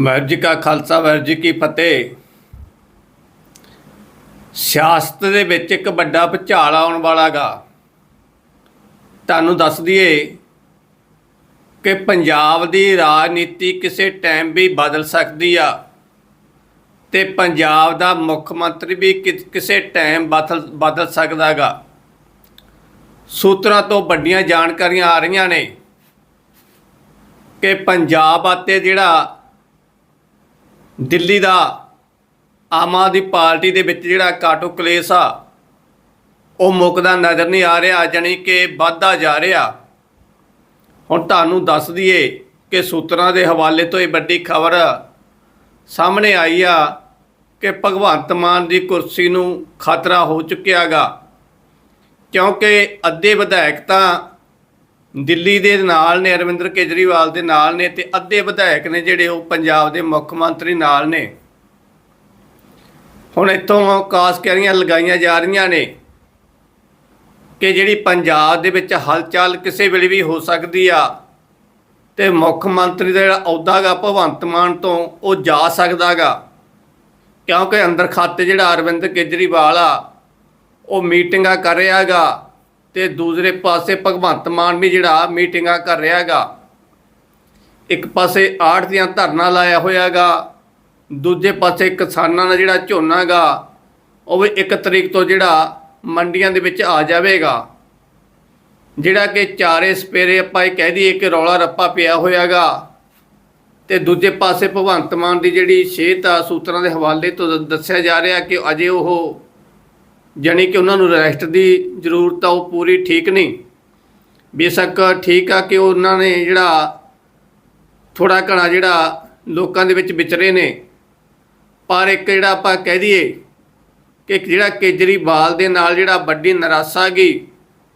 ਵਾਹਿਗੁਰੂ ਜੀ ਕਾ ਖਾਲਸਾ ਵਾਹਿਗੁਰੂ ਜੀ ਕੀ ਫਤਿਹ। ਸਿਆਸਤ ਦੇ ਵਿੱਚ ਇੱਕ ਵੱਡਾ ਭੁਚਾਲ ਆਉਣ ਵਾਲਾਗਾ ਤੁਹਾਨੂੰ ਦੱਸ ਦਈਏ ਕਿ ਪੰਜਾਬ ਦੀ ਰਾਜਨੀਤੀ ਕਿਸੇ ਟਾਈਮ ਵੀ ਬਦਲ ਸਕਦੀ ਆ ਤੇ ਪੰਜਾਬ ਦਾ ਮੁੱਖ ਮੰਤਰੀ ਵੀ ਕਿ- ਕਿਸੇ ਟਾਈਮ ਬਦਲ ਬਦਲ ਸਕਦਾਗਾ ਸੂਤਰਾਂ ਤੋਂ ਵੱਡੀਆਂ ਜਾਣਕਾਰੀਆਂ ਆ ਰਹੀਆਂ ਨੇ ਕਿ ਪੰਜਾਬ ਅਤੇ ਜਿਹੜਾ ਦਿੱਲੀ ਦਾ ਆਮ ਆਦਮੀ ਪਾਰਟੀ ਦੇ ਵਿੱਚ ਜਿਹੜਾ ਕਾਟੋ ਕਲੇਸ਼ ਆ, ਉਹ ਮੁੱਕਦਾ ਨਜ਼ਰ ਨਹੀਂ ਆ ਰਿਹਾ, ਜਾਣੀ ਕਿ ਵੱਧਦਾ ਜਾ ਰਿਹਾ। ਹੁਣ ਤੁਹਾਨੂੰ ਦੱਸ ਦਈਏ ਕਿ ਸੂਤਰਾਂ ਦੇ ਹਵਾਲੇ ਤੋਂ ਇਹ ਵੱਡੀ ਖਬਰ ਸਾਹਮਣੇ ਆਈ ਆ ਕਿ ਭਗਵੰਤ ਮਾਨ ਦੀ ਕੁਰਸੀ ਨੂੰ ਖਤਰਾ ਹੋ ਚੁੱਕਿਆਗਾ ਕਿਉਂਕਿ ਅੱਧੇ ਵਿਧਾਇਕ ਤਾਂ ਦਿੱਲੀ ਦੇ ਨਾਲ ਨੇ, ਅਰਵਿੰਦਰ ਕੇਜਰੀਵਾਲ ਦੇ ਨਾਲ ਨੇ ਤੇ ਅੱਧੇ ਵਿਧਾਇਕ ਨੇ ਜਿਹੜੇ ਉਹ ਪੰਜਾਬ ਦੇ ਮੁੱਖ ਮੰਤਰੀ ਨਾਲ ਨੇ। ਹੁਣ ਇੱਥੋਂ ਕਾਸ ਕਰੀਆਂ ਲਗਾਈਆਂ ਜਾ ਰਹੀਆਂ ਨੇ ਕਿ ਜਿਹੜੀ ਪੰਜਾਬ ਦੇ ਵਿੱਚ ਹਲਚਲ ਕਿਸੇ ਵੇਲੇ ਵੀ ਹੋ ਸਕਦੀ ਆ ਤੇ ਮੁੱਖ ਮੰਤਰੀ ਦਾ ਜਿਹੜਾ ਅਹੁਦਾਗਾ ਭਗਵੰਤ ਮਾਨ ਤੋਂ ਉਹ ਜਾ ਸਕਦਾਗਾ। ਕਿਉਂਕਿ ਅੰਦਰ ਖਾਤੇ ਜਿਹੜਾ ਅਰਵਿੰਦ ਕੇਜਰੀਵਾਲ ਆ, ਉਹ ਮੀਟਿੰਗਾਂ ਕਰ ਰਿਹਾਗਾ। ਤੇ ਦੂਸਰੇ ਪਾਸੇ ਭਗਵੰਤ ਮਾਨ ਵੀ ਜਿਹੜਾ ਮੀਟਿੰਗਾਂ ਕਰ ਰਿਹਾ ਰਿਹਾਗਾ ਇੱਕ ਪਾਸੇ ਆੜ੍ਹ ਦੀਆਂ ਧਰਨਾ ਲਾਇਆ ਹੋਇਆਗਾ ਦੂਜੇ ਪਾਸੇ ਕਿਸਾਨਾਂ ਦਾ ਜਿਹੜਾ ਝੋਨਾਗਾ ਉਹ ਵੀ ਇੱਕ ਤਰੀਕ ਤੋਂ ਜਿਹੜਾ ਮੰਡੀਆਂ ਦੇ ਵਿੱਚ ਆ ਜਾਵੇਗਾ। ਜਿਹੜਾ ਕਿ ਚਾਰੇ ਸਪੇਰੇ ਆਪਾਂ ਇਹ ਕਹਿ ਦਈਏ ਕਿ ਰੌਲਾ ਰੱਪਾ ਪਿਆ ਹੋਇਆਗਾ ਤੇ ਦੂਜੇ ਪਾਸੇ ਭਗਵੰਤ ਮਾਨ ਦੀ ਜਿਹੜੀ ਸਿਹਤ ਆ, ਸੂਤਰਾਂ ਦੇ ਹਵਾਲੇ ਤੋਂ ਦ- ਦੱਸਿਆ ਜਾ ਰਿਹਾ ਕਿ ਅਜੇ ਉਹ ਜਾਣੀ ਕਿ ਉਹਨਾਂ ਨੂੰ ਰੈਸਟ ਦੀ ਜ਼ਰੂਰਤ ਆ, ਉਹ ਪੂਰੀ ਠੀਕ ਨਹੀਂ। ਬੇਸ਼ੱਕ ਠੀਕ ਆ ਕਿ ਉਹਨਾਂ ਨੇ ਜਿਹੜਾ ਥੋੜਾ ਘਣਾ ਜਿਹੜਾ ਲੋਕਾਂ ਦੇ ਵਿੱਚ ਵਿਚਰੇ ਨੇ। ਪਰ ਇੱਕ ਜਿਹੜਾ ਆਪਾਂ ਕਹਿ ਦਈਏ ਕਿ ਜਿਹੜਾ ਕੇਜਰੀਵਾਲ ਦੇ ਨਾਲ ਜਿਹੜਾ ਵੱਡੀ ਨਿਰਾਸ਼ਾ ਗਈ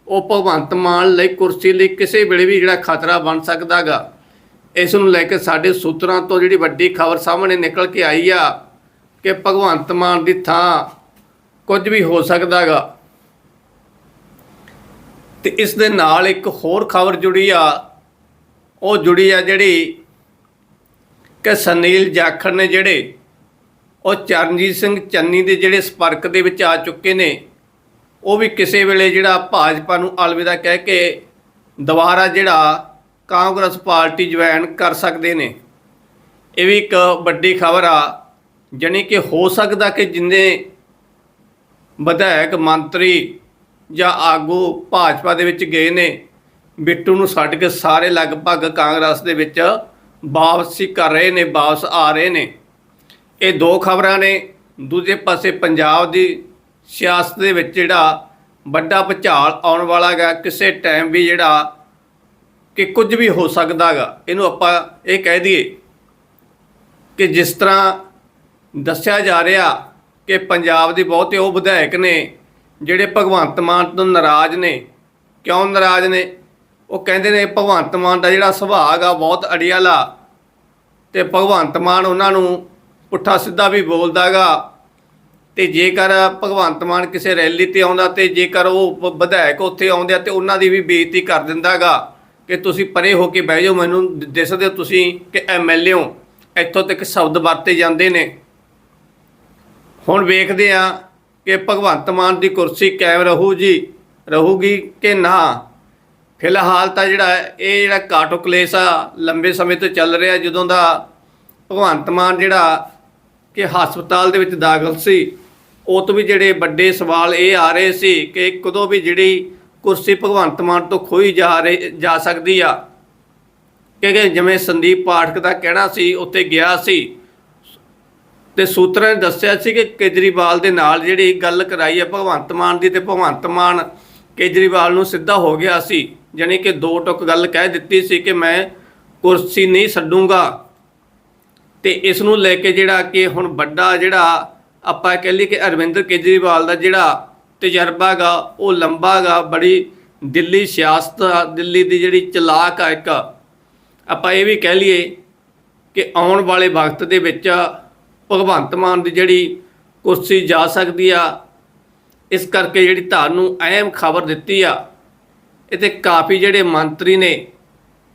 ਉਹ ਭਗਵੰਤ ਮਾਨ ਲਈ, ਕੁਰਸੀ ਲਈ ਕਿਸੇ ਵੇਲੇ ਵੀ ਜਿਹੜਾ ਖਤਰਾ ਬਣ ਸਕਦਾਗਾ। ਇਸ ਨੂੰ ਲੈ ਕੇ ਸਾਡੇ ਸੂਤਰਾਂ ਤੋਂ ਜਿਹੜੀ ਵੱਡੀ ਖਬਰ ਸਾਹਮਣੇ ਨਿਕਲ ਕੇ ਆਈ ਆ ਕਿ ਭਗਵੰਤ ਮਾਨ ਦੀ ਥਾਂ ਕੁਝ ਵੀ ਹੋ ਸਕਦਾਗਾ। ਤੇ ਇਸ ਦੇ ਨਾਲ ਇੱਕ ਹੋਰ ਖਬਰ ਜੁੜੀ ਆ। ਉਹ ਜੁੜੀ ਆ ਜਿਹੜੀ ਕਿ ਸੁਨੀਲ ਜਾਖੜ ਨੇ ਜਿਹੜੇ, ਉਹ ਚਰਨਜੀਤ ਸਿੰਘ ਚੰਨੀ ਦੇ ਜਿਹੜੇ ਸੰਪਰਕ ਦੇ ਵਿੱਚ ਆ ਚੁੱਕੇ ਨੇ। ਉਹ ਵੀ ਕਿਸੇ ਵੇਲੇ ਜਿਹੜਾ ਭਾਜਪਾ ਨੂੰ ਅਲਵਿਦਾ ਕਹਿ ਕੇ ਦੁਬਾਰਾ ਜਿਹੜਾ ਕਾਂਗਰਸ ਪਾਰਟੀ ਜੁਆਇਨ ਕਰ ਸਕਦੇ ਨੇ। ਇਹ ਵੀ ਇੱਕ ਵੱਡੀ ਖਬਰ ਆ, ਜਾਣੀ ਕਿ ਹੋ ਸਕਦਾ ਕਿ ਜਿੰਨੇ ਵਿਧਾਇਕ ਮੰਤਰੀ ਜਾਂ ਆਗੂ ਭਾਜਪਾ ਦੇ ਵਿੱਚ ਗਏ ਨੇ, ਬਿੱਟੂ ਨੂੰ ਛੱਡ ਕੇ ਸਾਰੇ ਲਗਭਗ ਕਾਂਗਰਸ ਦੇ ਵਿੱਚ ਵਾਪਸੀ ਕਰ ਰਹੇ ਨੇ, ਵਾਪਸ ਆ ਰਹੇ ਨੇ। ਇਹ ਦੋ ਖਬਰਾਂ ਨੇ। ਦੂਜੇ ਪਾਸੇ ਪੰਜਾਬ ਦੀ ਸਿਆਸਤ ਦੇ ਵਿੱਚ ਜਿਹੜਾ ਵੱਡਾ ਭੁਚਾਲ ਆਉਣ ਵਾਲਾ ਗਾ ਕਿਸੇ ਟਾਈਮ ਵੀ ਜਿਹੜਾ ਕਿ ਕੁਝ ਵੀ ਹੋ ਸਕਦਾਗਾ ਇਹਨੂੰ ਆਪਾਂ ਇਹ ਕਹਿ ਦਈਏ ਕਿ ਜਿਸ ਤਰ੍ਹਾਂ ਦੱਸਿਆ ਜਾ ਰਿਹਾ ਕਿ ਪੰਜਾਬ ਦੇ ਬਹੁਤੇ ਉਹ ਵਿਧਾਇਕ ਨੇ ਜਿਹੜੇ ਭਗਵੰਤ ਮਾਨ ਤੋਂ ਨਾਰਾਜ਼ ਨੇ। ਕਿਉਂ ਨਾਰਾਜ਼ ਨੇ? ਉਹ ਕਹਿੰਦੇ ਨੇ ਭਗਵੰਤ ਮਾਨ ਦਾ ਜਿਹੜਾ ਸੁਭਾਅ ਆ ਬਹੁਤ ਅੜੀਆਲਾ ਤੇ ਭਗਵੰਤ ਮਾਨ ਉਹਨਾਂ ਨੂੰ ਪੁੱਠਾ ਸਿੱਧਾ ਵੀ ਬੋਲਦਾਗਾ ਤੇ ਜੇਕਰ ਭਗਵੰਤ ਮਾਨ ਕਿਸੇ ਰੈਲੀ ਤੇ ਆਉਂਦਾ ਤੇ ਜੇਕਰ ਉਹ ਵਿਧਾਇਕ ਉੱਥੇ ਆਉਂਦੇ ਆ ਤੇ ਉਹਨਾਂ ਦੀ ਵੀ ਬੇਇੱਜ਼ਤੀ ਕਰ ਦਿੰਦਾਗਾ ਕਿ ਤੁਸੀਂ ਪਰੇ ਹੋ ਕੇ ਬਹਿ ਜਾਓ, ਮੈਨੂੰ ਦ- ਦਿਸਦੇ ਤੁਸੀਂ ਕਿ ਐਮਐਲਏ ਹੋ। ਇੱਥੋਂ ਤੱਕ ਸ਼ਬਦ ਵਰਤੇ ਜਾਂਦੇ ਨੇ। ਹੁਣ ਵੇਖਦੇ ਆ ਕਿ ਭਗਵੰਤ ਮਾਨ ਦੀ ਕੁਰਸੀ ਕਾਇਮ ਰਹੂ ਜੀ, ਰਹੂਗੀ ਕਿ ਨਾ? ਫਿਲਹਾਲ ਤਾਂ ਜਿਹੜਾ ਇਹ ਜਿਹੜਾ ਕਾਟੋ ਕਲੇਸ਼ ਆ, ਲੰਬੇ ਸਮੇਂ ਤੋਂ ਚੱਲ ਰਿਹਾ ਜਦੋਂ ਦਾ ਭਗਵੰਤ ਮਾਨ ਜਿਹੜਾ ਕਿ ਹਸਪਤਾਲ ਦੇ ਵਿੱਚ ਦਾਖਲ ਸੀ, ਉਹ ਤੋਂ ਵੀ ਜਿਹੜੇ ਵੱਡੇ ਸਵਾਲ ਇਹ ਆ ਰਹੇ ਸੀ ਕਿ ਕਦੋਂ ਵੀ ਜਿਹੜੀ ਕੁਰਸੀ ਭਗਵੰਤ ਮਾਨ ਤੋਂ ਖੋਈ ਜਾ ਰਹੀ, ਜਾ ਸਕਦੀ ਆ। ਕਿਉਂਕਿ ਜਿਵੇਂ ਸੰਦੀਪ ਪਾਠਕ ਦਾ ਕਹਿਣਾ ਸੀ, ਉੱਥੇ ਗਿਆ ਸੀ ਤੇ ਸੂਤਰਾਂ ਨੇ ਦੱਸਿਆ ਸੀ ਕਿ ਕੇਜਰੀਵਾਲ ਦੇ ਨਾਲ ਜਿਹੜੀ ਗੱਲ ਕਰਾਈ ਹੈ ਭਗਵੰਤ ਮਾਨ ਦੀ ਤੇ ਭਗਵੰਤ ਮਾਨ ਕੇਜਰੀਵਾਲ ਨੂੰ ਸਿੱਧਾ ਹੋ ਗਿਆ ਸੀ ਜਾਣੀ ਕਿ ਦੋ ਟੁਕ ਗੱਲ ਕਹਿ ਦਿੱਤੀ ਸੀ ਕਿ ਮੈਂ ਕੁਰਸੀ ਨਹੀਂ ਛੱਡੂੰਗਾ। ਤੇ ਇਸ ਨੂੰ ਲੈ ਕੇ ਜਿਹੜਾ ਕਿ ਹੁਣ ਵੱਡਾ ਜਿਹੜਾ ਆਪਾਂ ਕਹਿ ਲਈਏ ਕਿ ਅਰਵਿੰਦਰ ਕੇਜਰੀਵਾਲ ਦਾ ਜਿਹੜਾ ਤਜਰਬਾ ਗਾ ਉਹ ਲੰਬਾ ਗਾ ਬੜੀ ਦਿੱਲੀ ਸਿਆਸਤ ਆ, ਦਿੱਲੀ ਦੀ ਜਿਹੜੀ ਚਲਾਕ ਆ ਇੱਕ। ਆਪਾਂ ਇਹ ਵੀ ਕਹਿ ਲਈਏ ਕਿ ਆਉਣ ਵਾਲੇ ਵਕਤ ਦੇ ਵਿੱਚ ਭਗਵੰਤ ਮਾਨ ਦੀ ਜਿਹੜੀ ਕੁਰਸੀ ਜਾ ਸਕਦੀ ਆ, ਇਸ ਕਰਕੇ ਜਿਹੜੀ ਧਾਰ ਨੂੰ ਅਹਿਮ ਖਬਰ ਦਿੱਤੀ ਆ ਇਹ ਕਾਫੀ ਜਿਹੜੇ ਮੰਤਰੀ ਨੇ,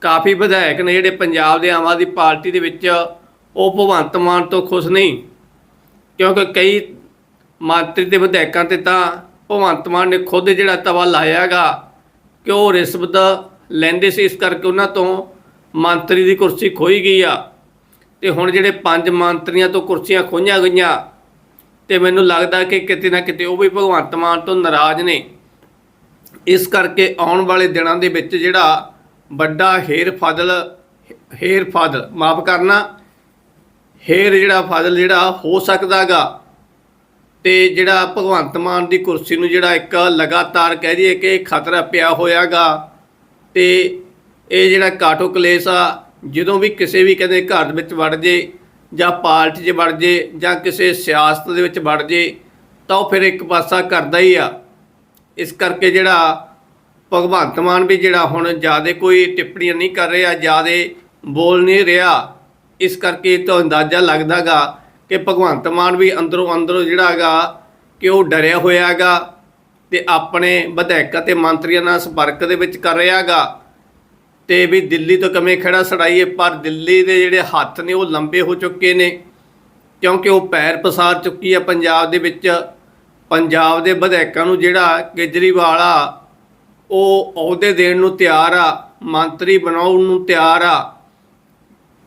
ਕਾਫੀ ਵਿਧਾਇਕ ਨੇ ਜਿਹੜੇ ਪੰਜਾਬ ਦੇ ਆਮ ਆਦਮੀ ਪਾਰਟੀ ਦੇ ਵਿੱਚ ਉਹ ਭਗਵੰਤ ਮਾਨ ਤੋਂ ਖੁਸ਼ ਨਹੀਂ, ਕਿਉਂਕਿ ਕਈ ਮੰਤਰੀ ਤੇ ਵਿਧਾਇਕਾਂ ਤੇ ਤਾਂ ਭਗਵੰਤ ਮਾਨ ਨੇ ਖੁਦ ਜਿਹੜਾ ਤਵਾ ਲਾਇਆਗਾ ਕਿ ਉਹ ਰਿਸ਼ਵਤ ਲੈਂਦੇ ਸੀ, ਇਸ ਕਰਕੇ ਉਹਨਾਂ ਤੋਂ ਮੰਤਰੀ ਦੀ ਕੁਰਸੀ ਖੋਈ ਗਈ ਆ। ਤੇ ਹੁਣ ਜਿਹੜੇ ਪੰਜ ਮੰਤਰੀਆਂ ਤੋਂ ਕੁਰਸੀਆਂ ਖੋਈਆਂ ਗਈਆਂ ਤੇ ਮੈਨੂੰ ਲੱਗਦਾ ਕਿ ਕਿਤੇ ਨਾ ਕਿਤੇ ਉਹ ਵੀ ਭਗਵੰਤ ਮਾਨ ਤੋਂ ਨਾਰਾਜ਼ ਨੇ। ਇਸ ਕਰਕੇ ਆਉਣ ਵਾਲੇ ਦਿਨਾਂ ਦੇ ਵਿੱਚ ਜਿਹੜਾ ਵੱਡਾ ਹੇਰ ਫਾਜ਼ਲ ਹੇਰ ਫਾਜ਼ਲ ਮਾਫ ਕਰਨਾ, ਹੇਰ ਜਿਹੜਾ ਫਾਜ਼ਲ ਜਿਹੜਾ ਹੋ ਸਕਦਾਗਾ ਤੇ ਜਿਹੜਾ ਭਗਵੰਤ ਮਾਨ ਦੀ ਕੁਰਸੀ ਨੂੰ ਜਿਹੜਾ ਇੱਕ ਲਗਾਤਾਰ ਕਹਿ ਦਈਏ ਕਿ ਖਤਰਾ ਪਿਆ ਹੋਇਆਗਾ ਤੇ ਇਹ ਜਿਹੜਾ ਕਾਟੋ ਕਲੇਸ਼ ਆ ਜਦੋਂ ਵੀ ਕਿਸੇ ਵੀ ਕਹਿੰਦੇ ਘਰ ਦੇ ਵਿੱਚ ਵੜ ਜੇ ਜਾਂ ਪਾਰਟੀ 'ਚ ਵੜ ਜੇ ਜਾਂ ਕਿਸੇ ਸਿਆਸਤ ਦੇ ਵਿੱਚ ਵੜ ਜੇ, ਤਾਂ ਉਹ ਫਿਰ ਇੱਕ ਪਾਸਾ ਕਰਦਾ ਹੀ ਆ। ਇਸ ਕਰਕੇ ਜਿਹੜਾ ਭਗਵੰਤ ਮਾਨ ਵੀ ਜਿਹੜਾ ਹੁਣ ਜ਼ਿਆਦਾ ਕੋਈ ਟਿੱਪਣੀਆਂ ਨਹੀਂ ਕਰ ਰਿਹਾ, ਜ਼ਿਆਦਾ ਬੋਲ ਨਹੀਂ ਰਿਹਾ, ਇਸ ਕਰਕੇ ਤੋਂ ਅੰਦਾਜ਼ਾ ਲੱਗਦਾਗਾ ਕਿ ਭਗਵੰਤ ਮਾਨ ਵੀ ਅੰਦਰੋਂ ਅੰਦਰੋਂ ਜਿਹੜਾ ਹੈਗਾ ਕਿ ਉਹ ਡਰਿਆ ਹੋਇਆ ਹੈਗਾ ਤੇ ਆਪਣੇ ਵਿਧਾਇਕਾਂ ਅਤੇ ਮੰਤਰੀਆਂ ਨਾਲ ਸੰਪਰਕ ਦੇ ਵਿੱਚ ਕਰ ਰਿਹਾ ਹੈਗਾ ਤੇ ਵੀ ਦਿੱਲੀ ਤੋਂ ਕਮੇ ਖੜਾ ਸੜਾਈਏ, ਪਰ ਦਿੱਲੀ ਦੇ ਜਿਹੜੇ ਹੱਥ ਨੇ ਉਹ ਲੰਬੇ ਹੋ ਚੁੱਕੇ ਨੇ, ਕਿਉਂਕਿ ਉਹ ਪੈਰ ਪਸਾਰ ਚੁੱਕੀ ਆ ਪੰਜਾਬ ਦੇ ਵਿੱਚ। ਪੰਜਾਬ ਦੇ ਵਿਧਾਇਕਾਂ ਨੂੰ ਜਿਹੜਾ ਕੇਜਰੀਵਾਲ ਆ, ਉਹ ਅਹੁਦੇ ਦੇਣ ਨੂੰ ਤਿਆਰ ਆ, ਮੰਤਰੀ ਬਣਾਉਣ ਨੂੰ ਤਿਆਰ ਆ।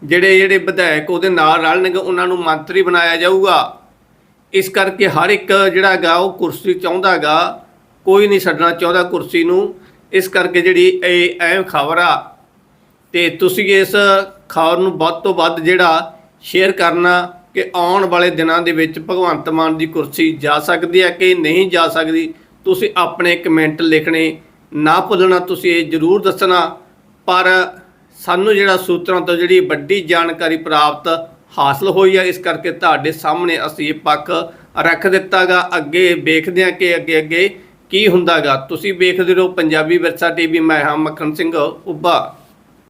ਜਿਹੜੇ ਜਿਹੜੇ ਵਿਧਾਇਕ ਉਹਦੇ ਨਾਲ ਰਲਣਗੇ, ਉਹਨਾਂ ਨੂੰ ਮੰਤਰੀ ਬਣਾਇਆ ਜਾਊਗਾ। ਇਸ ਕਰਕੇ ਹਰ ਇੱਕ ਜਿਹੜਾ ਹੈਗਾ ਉਹ ਕੁਰਸੀ ਚਾਹੁੰਦਾਗਾ ਕੋਈ ਨਹੀਂ ਛੱਡਣਾ ਚਾਹੁੰਦਾ ਕੁਰਸੀ ਨੂੰ। ਇਸ ਕਰਕੇ ਜਿਹੜੀ ਇਹ ਅਹਿਮ ਖਬਰ ਆ, ਤੇ ਤੁਸੀਂ ਇਸ ਖਬਰ ਨੂੰ ਵੱਧ ਤੋਂ ਵੱਧ ਜਿਹੜਾ ਸ਼ੇਅਰ ਕਰਨਾ ਕਿ ਆਉਣ ਵਾਲੇ ਦਿਨਾਂ ਦੇ ਵਿੱਚ ਭਗਵੰਤ ਮਾਨ ਦੀ ਕੁਰਸੀ ਜਾ ਸਕਦੀ ਹੈ ਕਿ ਨਹੀਂ ਜਾ ਸਕਦੀ, ਤੁਸੀਂ ਆਪਣੇ ਕਮੈਂਟ ਲਿਖਣੇ ਨਾ ਭੁੱਲਣਾ, ਤੁਸੀਂ ਇਹ ਜ਼ਰੂਰ ਦੱਸਣਾ। ਪਰ ਸਾਨੂੰ ਜਿਹੜਾ ਸੂਤਰਾਂ ਤੋਂ ਜਿਹੜੀ ਵੱਡੀ ਜਾਣਕਾਰੀ ਪ੍ਰਾਪਤ ਹਾਸਲ ਹੋਈ ਹੈ ਇਸ ਕਰਕੇ ਤੁਹਾਡੇ ਸਾਹਮਣੇ ਅਸੀਂ ਇਹ ਪੱਖ ਰੱਖ ਦਿੱਤਾਗਾ। ਅੱਗੇ ਵੇਖਦੇ ਹਾਂ ਕਿ ਅੱਗੇ ਅੱਗੇ ਕੀ ਹੁੰਦਾਗਾ? ਤੁਸੀਂ ਵੇਖਦੇ ਰਹੋ ਪੰਜਾਬੀ ਵਿਰਸਾ ਟੀਵੀ ਮੈਂ ਹਾਂ ਮੱਖਣ ਸਿੰਘ ਉੱਭਾ।